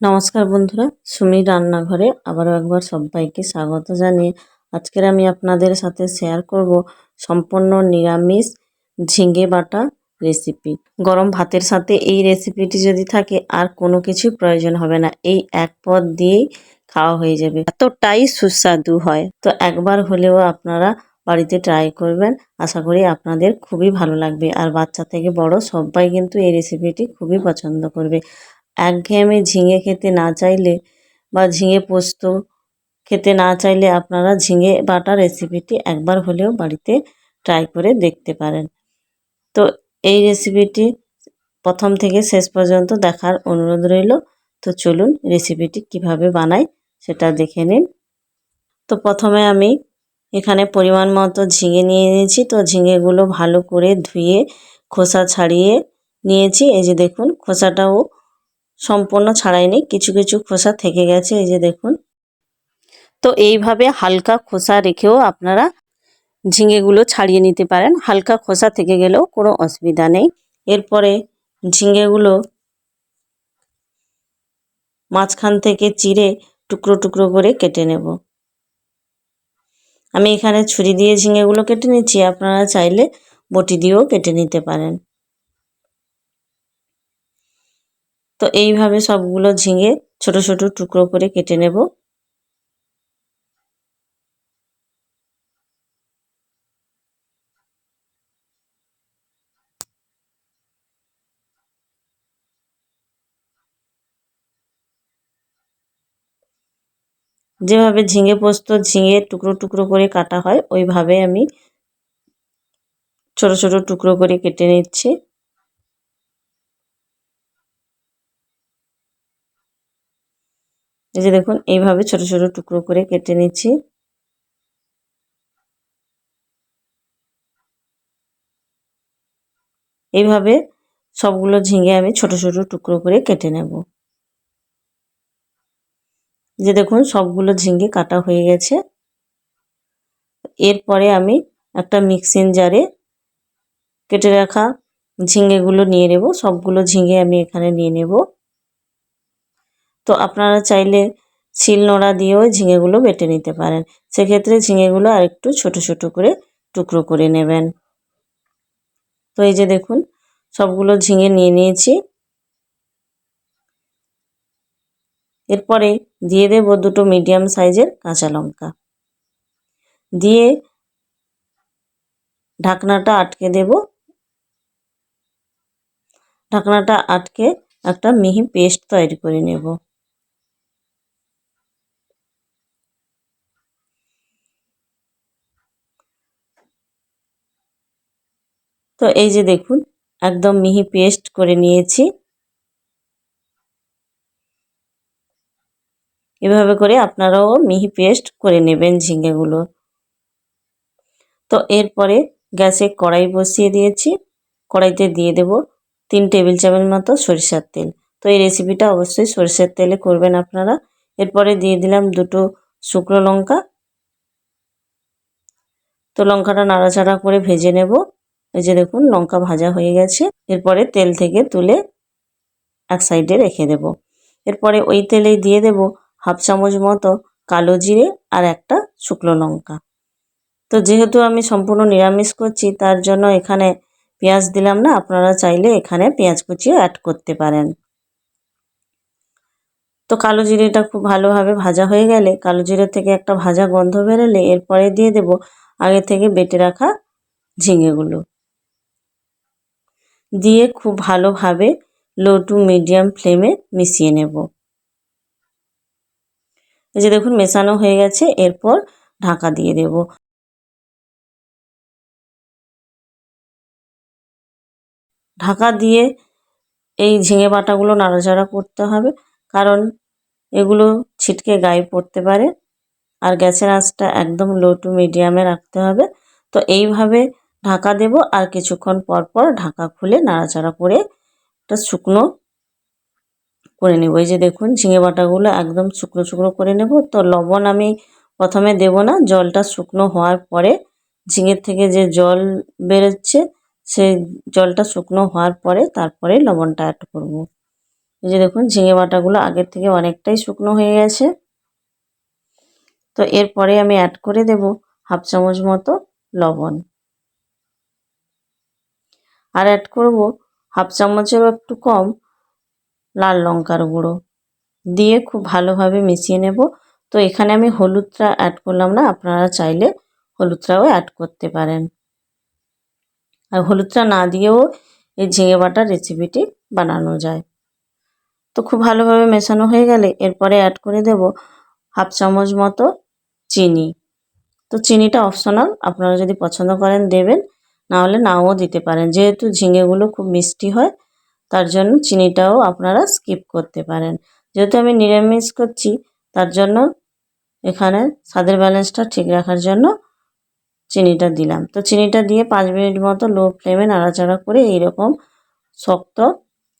নমস্কার বন্ধুরা সুমি রান্নাঘরে আবারও একবার সবাইকে স্বাগত জানিয়ে আজকের আমি আপনাদের সাথে শেয়ার করব সম্পূর্ণ নিরামিষ ঝিঙে বাটা রেসিপি গরম ভাতের সাথে এই রেসিপিটি যদি থাকে, আর কোনো কিছু প্রয়োজন হবে না। এই এক পদ দিয়েই খাওয়া হয়ে যাবে। এতটাই সুস্বাদু হয়। তো একবার হলেও আপনারা বাড়িতে ট্রাই করবেন। আশা করি আপনাদের খুবই ভালো লাগবে। আর বাচ্চা থেকে বড় সবাই কিন্তু এই রেসিপিটি খুবই পছন্দ করবে। একঘেয়েমি ঝিঙে খেতে না চাইলে বা ঝিঙে পোস্ত খেতে না চাইলে আপনারা ঝিঙে বাটা রেসিপিটি একবার হলেও বাড়িতে ট্রাই করে দেখতে পারেন। তো এই রেসিপিটি প্রথম থেকে শেষ পর্যন্ত দেখার অনুরোধ রইল। তো চলুন রেসিপিটি কীভাবে বানাই সেটা দেখে নিন। তো প্রথমে আমি এখানে পরিমাণ মতো ঝিঙে নিয়ে নিয়েছি। তো ঝিঙেগুলো ভালো করে ধুয়ে খোসা ছাড়িয়ে নিয়েছি। এই যে দেখুন খোসাটাও সম্পূর্ণ ছাড়াইনি কিছু কিছু খোসা থেকে গেছে, এই যে দেখুন। তো এইভাবে হালকা খোসা রেখেও আপনারা ঝিঙেগুলো ছাড়িয়ে নিতে পারেন। হালকা খোসা থেকে গেলেও কোনো অসুবিধা নেই। এরপরে ঝিঙেগুলো মাঝখান থেকে চিড়ে টুকরো টুকরো করে কেটে নেব। আমি এখানে ছুরি দিয়ে ঝিঙেগুলো কেটে নিচ্ছি, আপনারা চাইলে বটি দিয়েও কেটে নিতে পারেন। তো এইভাবে সবগুলো ঝিঙে ছোট ছোট টুকরো করে কেটে নেব। যেভাবে ঝিঙে পোস্ত ঝিঙে টুকরো টুকরো করে কাটা হয়, ওইভাবে আমি ছোট ছোট টুকরো করে কেটে নিচ্ছি। এই যে দেখুন, এইভাবে ছোট ছোট টুকরো করে কেটে নিচ্ছি। এইভাবে সবগুলো ঝিঙে আমি ছোট ছোট টুকরো করে কেটে নেব। যে দেখুন, সবগুলো ঝিঙ্গে কাটা হয়ে গেছে। এরপরে আমি একটা মিক্সিং জারে কেটে রাখা ঝিঙেগুলো নিয়ে নেব। সবগুলো ঝিঙে আমি এখানে নিয়ে নেব। তো আপনারা চাইলে শিল নোড়া দিয়েও ঝিঙেগুলো বেটে নিতে পারেন। সেক্ষেত্রে ঝিঙেগুলো আরেকটু ছোট ছোট করে টুকরো করে নেবেন। তো এই যে দেখুন, সবগুলো ঝিঙে নিয়ে নিয়েছি। এরপরে দিয়ে দেব দুটো মিডিয়াম সাইজের কাঁচা লঙ্কা। দিয়ে ঢাকনাটা আটকে দেব। ঢাকনাটা আটকে একটা মিহি পেস্ট তৈরি করে নেব। তো এই যে দেখুন, একদম মিহি পেস্ট করে নিয়েছি। এভাবে করে আপনারাও মিহি পেস্ট করে নেবেন ঝিঙেগুলো তো এরপরে গ্যাসে কড়াই বসিয়ে দিয়েছি। কড়াইতে দিয়ে দেব তিন টেবিল চামচ মতো সরিষার তেল। তো এই রেসিপিটা অবশ্যই সরিষার তেলে করবেন আপনারা। এরপরে দিয়ে দিলাম দুটো শুকনো লঙ্কা। তো লঙ্কাটা নাড়াচাড়া করে ভেজে নেব। এই যে দেখুন, লঙ্কা ভাজা হয়ে গেছে। এরপরে তেল থেকে তুলে এক সাইডে রেখে দেব। এরপরে ওই তেলেই দিয়ে দেব হাফ চামচ মতো কালো জিরে আর একটা শুকনো লঙ্কা। তো যেহেতু আমি সম্পূর্ণ নিরামিষ করছি, তার জন্য এখানে পেঁয়াজ দিলাম না। আপনারা চাইলে এখানে পেঁয়াজ কুচিও অ্যাড করতে পারেন। তো কালো জিরেটা খুব ভালোভাবে ভাজা হয়ে গেলে, কালো জিরে থেকে একটা ভাজা গন্ধ বেরোলে, এরপরে দিয়ে দেব আগে থেকে বেটে রাখা ঝিঙেগুলো। দিয়ে খুব ভালোভাবে লো টু মিডিয়াম ফ্লেমে মিশিয়ে নেব। এই যে দেখুন, মেশানো হয়ে গেছে, এরপর ঢাকা দিয়ে দেব। ঢাকা দিয়ে এই ঝিঙে বাটাগুলো নাড়াচাড়া করতে হবে, কারণ এগুলো ছিটকে গায়ে পড়তে পারে। আর গ্যাসের আঁচটা একদম লো টু মিডিয়ামে রাখতে হবে। তো এইভাবে ঢাকা দেব আর কিছুক্ষণ পর পর ঢাকা খুলে নাড়াচাড়া করে একটা শুকনো করে নেব। এই যে দেখুন, ঝিঙে বাটাগুলো একদম শুকনো শুকনো করে নেব। তো লবণ আমি প্রথমে দেব না, জলটা শুকনো হওয়ার পরে ঝিঙের থেকে যে জল বেরোচ্ছে, সেই জলটা শুকনো হওয়ার পরে তারপরে লবণটা অ্যাড করব। এই যে দেখুন, ঝিঙে বাটাগুলো আগের থেকে অনেকটাই শুকনো হয়ে গেছে। তো এরপরে আমি অ্যাড করে দেব হাফ চামচ মতো লবণ। আর অ্যাড করব হাফ চামচেরও একটু কম লাল লঙ্কার গুঁড়ো। দিয়ে খুব ভালোভাবে মিশিয়ে নেব। তো এখানে আমি হলুদটা অ্যাড করলাম না, আপনারা চাইলে হলুদটাও অ্যাড করতে পারেন। আর হলুদটা না দিয়েও এই ঝিঙে বাটার রেসিপিটি বানানো যায়। তো খুব ভালোভাবে মেশানো হয়ে গেলে এরপরে অ্যাড করে দেব হাফ চামচ মতো চিনি। তো চিনিটা অপশনাল আপনারা যদি পছন্দ করেন দেবেন। না হলে নাও দিতে পারেন। যেহেতু ঝিঙেগুলো খুব মিষ্টি হয়, তার জন্য চিনিটাও আপনারা স্কিপ করতে পারেন। যেহেতু আমি নিরামিষ করছি, তার জন্য এখানে স্বাদের ব্যালেন্সটা ঠিক রাখার জন্য চিনিটা দিলাম। তো চিনিটা দিয়ে পাঁচ মিনিট মতো লো ফ্লেমে নাড়াচাড়া করে এইরকম শক্ত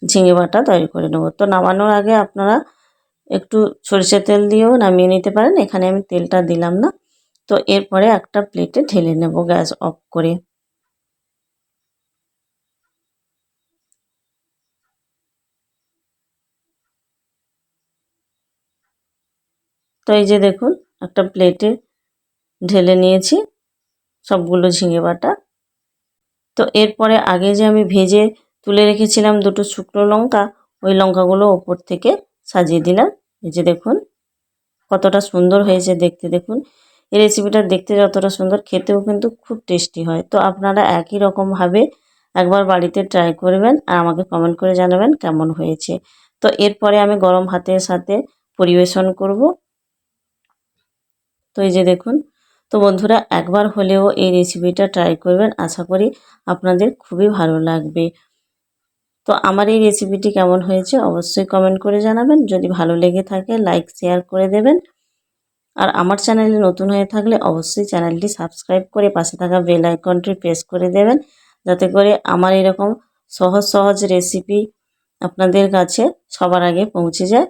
ঝিঙে বাটা তৈরি করে নেব। তো নামানোর আগে আপনারা একটু সরষের তেল দিয়েও নামিয়ে নিতে পারেন। এখানে আমি তেলটা দিলাম না। তো এরপরে একটা প্লেটে ঢেলে নেব গ্যাস অফ করে। তো এই যে দেখুন, একটা প্লেটে ঢেলে নিয়েছি, সবগুলো ঝিঙে বাটা। তো এরপরে আগে যে আমি ভেজে তুলে রেখেছিলাম দুটো শুকনো লঙ্কা, ওই লঙ্কাগুলো ওপর থেকে সাজিয়ে দিলাম। এই যে দেখুন, কতটা সুন্দর হয়েছে দেখতে দেখুন। এই রেসিপিটা দেখতে যতটা সুন্দর, খেতেও কিন্তু খুব টেস্টি হয়। তো আপনারা একই রকমভাবে একবার বাড়িতে ট্রাই করবেন আর আমাকে কমেন্ট করে জানাবেন কেমন হয়েছে। তো এরপরে আমি গরম ভাতের সাথে পরিবেশন করব। তো এই যে দেখুন, তো বন্ধুরা একবার হলেও এই রেসিপিটা ট্রাই করবেন, আশা করি আপনাদের খুবই ভালো লাগবে। তো আমার এই রেসিপিটি কেমন হয়েছে অবশ্যই কমেন্ট করে জানাবেন, যদি ভালো লেগে থাকে লাইক শেয়ার করে দেবেন। আর আমার চ্যানেলে নতুন হয়ে থাকলে অবশ্যই চ্যানেলটি সাবস্ক্রাইব করে পাশে থাকা বেল আইকনটি প্রেস করে দেবেন, যাতে করে আমার এরকম সহজ সহজ রেসিপি আপনাদের কাছে সবার আগে পৌঁছে যায়।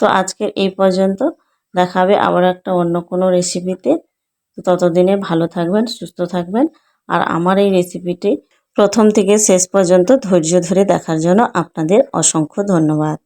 তো আজকের এই পর্যন্ত দেখাবে আবার একটা অন্য কোনো রেসিপিতে ততদিনে ভালো থাকবেন, সুস্থ থাকবেন। আর আমার এই রেসিপিটি প্রথম থেকে শেষ পর্যন্ত ধৈর্য ধরে দেখার জন্য আপনাদের অসংখ্য ধন্যবাদ।